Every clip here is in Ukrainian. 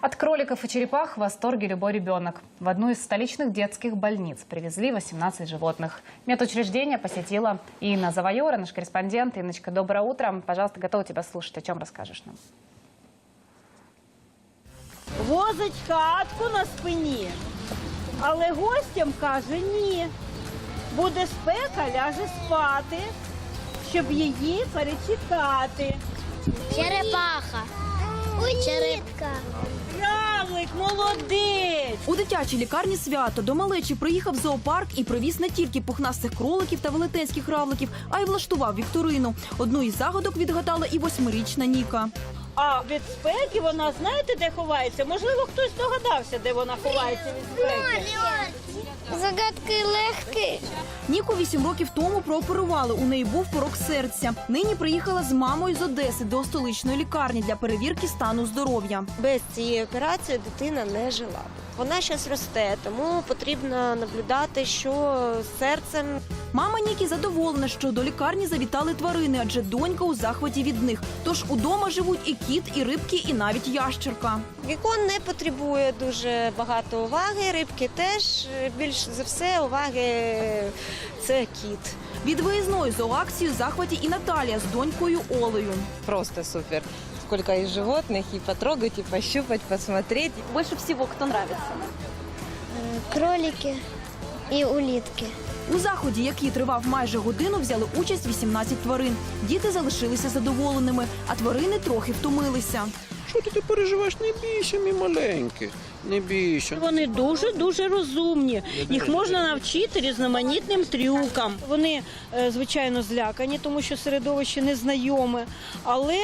От кроликов и черепах в восторге любой ребенок. В одну из столичных детских больниц привезли 18 животных. Медучреждение посетила Инна Завайора, наш корреспондент. Инночка, доброе утро. Пожалуйста, готова тебя слушать. О чем расскажешь нам? возить хатку на спині. Але гостям каже ні. Буде спека, ляже спати, щоб її перечекати. Черепаха. Черепка. Равлик, молодець! У дитячій лікарні свято до малечі приїхав зоопарк і привіз не тільки пухнастих кроликів та велетенських равликів, а й влаштував вікторину. Одну із загадок відгадала і восьмирічна Ніка. А від спеки вона знаєте, де ховається? Можливо, хтось догадався, де вона ховається від спеки. Загадки легкі. Ніку вісім років тому прооперували. У неї був порок серця. Нині приїхала з мамою з Одеси до столичної лікарні для перевірки стану здоров'я. Без цієї операції дитина не жила. б. Вона зараз росте, тому потрібно наблюдати, що з серцем. Мама Нікі задоволена, що до лікарні завітали тварини, адже донька у захваті від них. Тож удома живуть і кіт, і рибки, і навіть ящерка. Вікон не потребує дуже багато уваги. Рибки теж більш за все уваги це кіт. Від виїзної зооакції у захваті і Наталія з донькою Олею. просто супер. Сколько и животных, и потрогать, и пощупать, посмотреть. Больше всего хто нравиться? Кролики і улітки. У заході, який тривав майже годину, взяли участь 18 тварин. Діти залишилися задоволеними, а тварини трохи втомилися. Що ти, ти переживаєш? Не бійся, мій маленький. Не бійся. Вони дуже дуже розумні. Їх можна навчити різноманітним трюкам. Вони е, звичайно злякані, тому що середовище незнайоме, але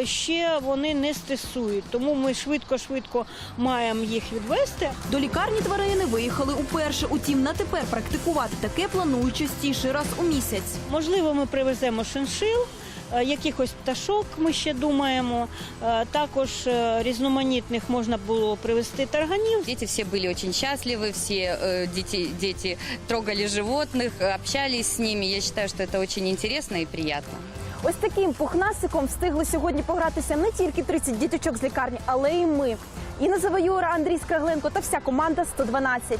е, ще вони не стресують. Тому ми швидко-швидко маємо їх відвести. До лікарні тварини виїхали уперше. Утім, на тепер практикувати таке планують частіше раз у місяць. Можливо, ми привеземо шиншил. е, Якихось пташок ми ще думаємо. Е, Також е, різноманітних можна було привезти тарганів. Дети все были очень счастливы, все э, дети, дети трогали животных, э, общались с ними. Я считаю, что это очень интересно и приятно. Ось таким пухнасиком встигли сьогодні погратися не тільки 30 діточок з лікарні, але й ми. Інна Завайора, Андрій Скагленко та вся команда 112.